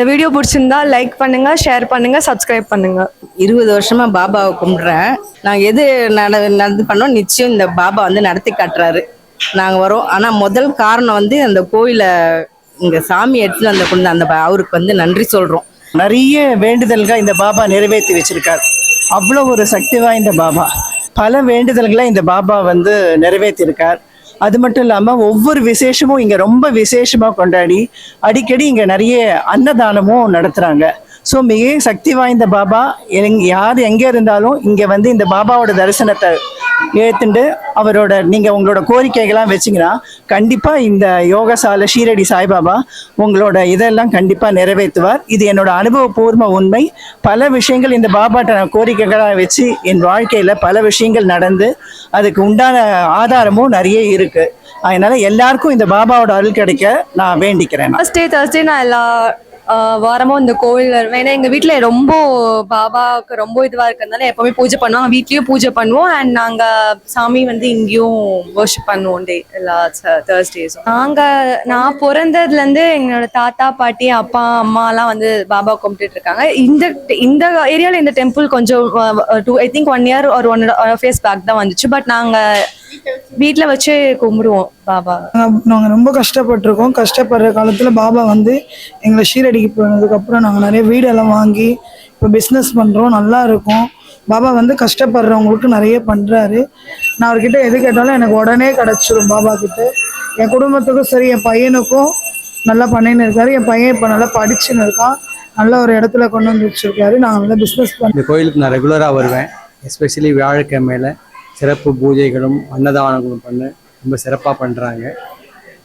இந்த வீடியோ பிடிச்சிருந்தா லைக் பண்ணுங்க ஷேர் பண்ணுங்க சப்ஸ்கிரைப் பண்ணுங்க. இருபது வருஷமா பாபாவை கும்பிடுறேன். நான் எது நட நடந்து பண்ணோம் நிச்சயம் இந்த பாபா வந்து நடத்தி காட்டுறாரு. நாங்க வரோம். ஆனா முதல் காரணம் வந்து அந்த கோயிலை இங்க சாமி எடுத்துட்டு அந்த கொண்டு அந்த அவருக்கு வந்து நன்றி சொல்றோம். நிறைய வேண்டுதல்கள் இந்த பாபா நிறைவேற்றி வச்சிருக்கார். அவ்வளோ ஒரு சக்தி வாய்ந்த பாபா. பல வேண்டுதல்களை இந்த பாபா வந்து நிறைவேற்றியிருக்கார் அது மட்டும் இல்லாமல் ஒவ்வொரு விசேஷமும் இங்கே ரொம்ப விசேஷமாக கொண்டாடி அடிக்கடி இங்கே நிறைய அன்னதானமும் நடத்துகிறாங்க ஸோ மிக சக்தி வாய்ந்த பாபா எங் யார் எங்கே இருந்தாலும் இங்கே வந்து இந்த பாபாவோட தரிசனத்தை ஏற்றுண்டு அவரோட நீங்கள் உங்களோட கோரிக்கைகள்லாம் வச்சிங்கன்னா கண்டிப்பாக இந்த யோகசால ஷீரடி சாய்பாபா உங்களோட இதெல்லாம் கண்டிப்பாக நிறைவேற்றுவார். இது என்னோட அனுபவபூர்வ உண்மை. பல விஷயங்கள் இந்த பாபாட்ட நான் கோரிக்கைகளாக வச்சு என் வாழ்க்கையில் பல விஷயங்கள் நடந்து அதுக்கு உண்டான ஆதாரமும் நிறைய இருக்கு. அதனால எல்லாருக்கும் இந்த பாபாவோட அருள் கிடைக்க நான் வேண்டிக்கிறேன். நான். டே தேர்ஸ்டே நான் எல்லா வாரமும் இந்த கோவில் வருவேன். ஏன்னா எங்க வீட்டில் ரொம்ப பாபாவுக்கு ரொம்ப இதுவா இருக்கிறதுனால எப்பவுமே பூஜை பண்ணுவோம் வீட்லயும் பூஜை பண்ணுவோம். அண்ட் நாங்க சாமி வந்து இங்கேயும் வர்ஷிப் பண்ணுவோம் டே எல்லா தேர்ஸ்டேஸும் நாங்க நான் பிறந்ததுல இருந்து எங்களோட தாத்தா பாட்டி அப்பா அம்மா எல்லாம் வந்து பாபா கும்பிட்டு இருக்காங்க. இந்த இந்த ஏரியால இந்த டெம்பிள் கொஞ்சம் two I think one year ஒரு ஒன் ஃபேஸ் பேக் தான் வந்துச்சு. பட் நாங்க வீட்ல வச்சு கும்பிடுவோம் பாபா. நாங்கள் ரொம்ப கஷ்டப்பட்டிருக்கோம். கஷ்டப்படுற காலத்தில் பாபா வந்து எங்களை ஷீரடிக்கு போனதுக்கப்புறம் நாங்கள் நிறைய வீடெல்லாம் வாங்கி இப்போ பிஸ்னஸ் பண்ணுறோம் நல்லா இருக்கும். பாபா வந்து கஷ்டப்படுறவங்களுக்கு நிறைய பண்ணுறாரு நான் அவர்கிட்ட எது கேட்டாலும் எனக்கு உடனே கிடச்சிரும் பாபா கிட்ட. என் குடும்பத்துக்கும் சரி என் பையனுக்கும் நல்லா பண்ணின்னு இருக்காரு. என் பையன் இப்போ நல்லா படிச்சுன்னு இருக்கான். நல்ல ஒரு இடத்துல கொண்டு வந்து வச்சிருக்காரு. நாங்கள் நல்லா பிஸ்னஸ் பண்ண இந்த கோயிலுக்கு நான் ரெகுலராக வருவேன். எஸ்பெஷலி வியாழக்கிழமையில். சிறப்பு பூஜைகளும் அன்னதானங்களும் பண்ண ரொம்ப சிறப்பாக பண்ணுறாங்க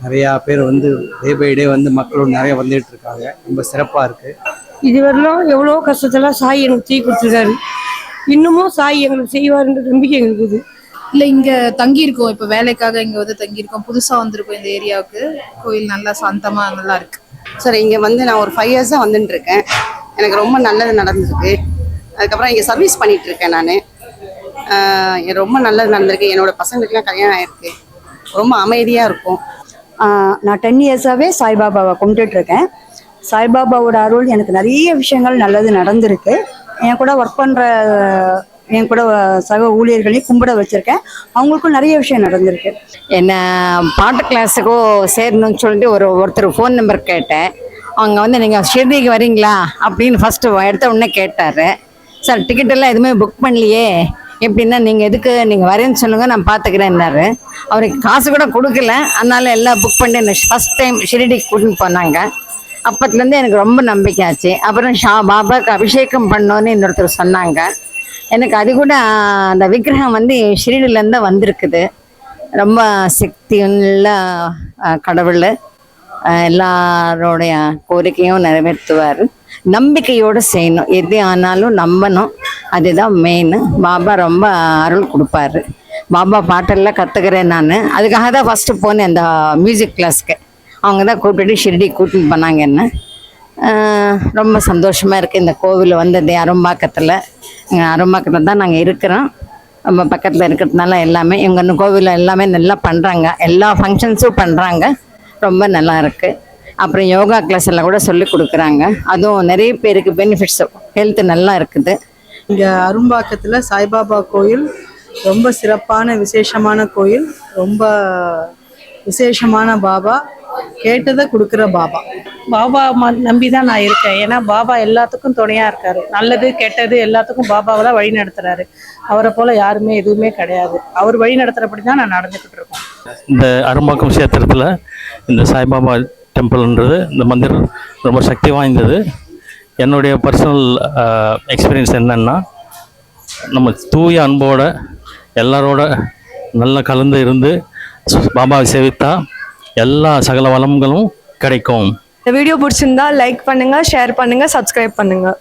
நிறையா பேர் வந்து டே பை டே வந்து மக்களும் நிறைய வந்துட்டு இருக்காங்க. ரொம்ப சிறப்பாக இருக்குது இதுவரையிலும் எவ்வளோ கஷ்டத்தெல்லாம் சாய் எங்களுக்கு தீ கொடுத்துருக்காரு இன்னமும் சாய் எங்களுக்கு செய்வாருன்ற நம்பிக்கை எங்களுக்கு இருக்குது. இல்லை இங்கே தங்கியிருக்கோம். இப்போ வேலைக்காக இங்கே வந்து தங்கியிருக்கோம். புதுசாக வந்திருக்கோம் இந்த ஏரியாவுக்கு. கோயில் நல்லா சாந்தமாக நல்லா இருக்கு. சார் இங்கே வந்து நான் ஒரு ஃபைவ் இயர்ஸாக வந்துட்டு இருக்கேன் எனக்கு ரொம்ப நல்லது நடந்திருக்கு. அதுக்கப்புறம் இங்கே சர்வீஸ் பண்ணிட்டு இருக்கேன் நான். ரொம்ப நல்லது நடந்திருக்கு. என்னோட பசங்களுக்குலாம் கல்யாணம் ஆயிருக்கு. ரொம்ப அமைதியாக இருக்கும். நான் டென் இயர்ஸாகவே சாய்பாபாவை கும்பிட்டுட்டு இருக்கேன் சாய்பாபாவோட அருள் எனக்கு நிறைய விஷயங்கள் நல்லது நடந்திருக்கு. என் கூட ஒர்க் பண்ணுற என் கூட சக ஊழியர்களையும் கும்பிட வச்சுருக்கேன். அவங்களுக்கும் நிறைய விஷயம் நடந்திருக்கு. என்ன பாட்டு கிளாஸுக்கோ சேரணும்னு சொல்லிட்டு ஒரு ஒருத்தர் ஃபோன் நம்பர் கேட்டேன். அவங்க வந்து நீங்கள் ஷிர்டிக்கு வரீங்களா? அப்படின்னு ஃபஸ்ட்டு எடுத்த உடனே கேட்டார். சார் டிக்கெட் எல்லாம் எதுவுமே புக் பண்ணலையே. எப்படின்னா நீங்கள் எதுக்கு நீங்கள் வரேன்னு சொல்லுங்கள் நான் பார்த்துக்கிறேன்னாரு அவருக்கு காசு கூட கொடுக்கல. அதனால எல்லாம் புக் பண்ணி என்ன ஃபஸ்ட் டைம் ஷிரடிக்கு கூட்டின்னு போனாங்க. அப்பத்துலேருந்து எனக்கு ரொம்ப நம்பிக்கை ஆச்சு. அப்புறம் ஷா பாபாக்கு அபிஷேகம் பண்ணோன்னு இன்னொருத்தர் சொன்னாங்க. எனக்கு அது கூட அந்த விக்கிரகம் வந்து ஷிரடியிலேருந்து வந்திருக்குது. ரொம்ப சக்தி உள்ள கடவுள். எல்லாரோடைய கோரிக்கையும் நிறைவேற்றுவார். நம்பிக்கையோடு செய்யணும். எது ஆனாலும் நம்பணும். அதுதான் மெயின் பாபா ரொம்ப அருள் கொடுப்பாரு. பாபா பாட்டெல்லாம் கற்றுக்கிறேன் நான். அதுக்காக தான் ஃபஸ்ட்டு போனேன் அந்த மியூசிக் கிளாஸ்க்கு அவங்க தான் கூப்பிட்டுட்டு ஷிரடி கூட்டின்னு போனாங்க என்ன. ரொம்ப சந்தோஷமாக இருக்குது இந்த கோவில் வந்தது அரும்பாக்கத்தில். அரும்பாக்கத்தில் தான் நாங்கள் இருக்கிறோம். ரொம்ப பக்கத்தில் இருக்கிறதுனால எல்லாமே எங்கள் கோவிலில் எல்லாமே நல்லா பண்ணுறாங்க எல்லா ஃபங்க்ஷன்ஸும் பண்ணுறாங்க ரொம்ப நல்லா இருக்குது அப்புறம் யோகா கிளாஸ் எல்லாம் கூட சொல்லி கொடுக்குறாங்க. அதுவும் நிறைய பேருக்கு பெனிஃபிட்ஸ் ஹெல்த் நல்லா இருக்குது. இங்கே அரும்பாக்கத்தில் சாய்பாபா கோயில் ரொம்ப சிறப்பான விசேஷமான கோயில் ரொம்ப விசேஷமான பாபா கேட்டதை கொடுக்குற பாபா. பாபா ம- நம்பி தான் நான் இருக்கேன். ஏன்னா பாபா எல்லாத்துக்கும் துணையா இருக்காரு. நல்லது கெட்டது எல்லாத்துக்கும் பாபாவை தான் வழி நடத்துறாரு. அவரை போல யாருமே எதுவுமே கிடையாது. அவர் வழி நடத்துறபடி தான் நான் நடந்துக்கிட்டு இருக்கோம். இந்த அரும்பாக்கம் கஷேத்திரத்தில் இந்த சாய்பாபா டெம்பிள்ன்றது இந்த மந்திர் ரொம்ப சக்தி வாய்ந்தது. என்னுடைய பர்சனல் எக்ஸ்பீரியன்ஸ் என்னென்னா நம்ம தூய அன்போட எல்லாரோட நல்லா கலந்து இருந்து பாபாவை சேவித்தா எல்லா சகல வளங்களும் கிடைக்கும். இந்த வீடியோ பிடிச்சிருந்தா லைக் பண்ணுங்கள் ஷேர் பண்ணுங்கள் சப்ஸ்கிரைப் பண்ணுங்கள்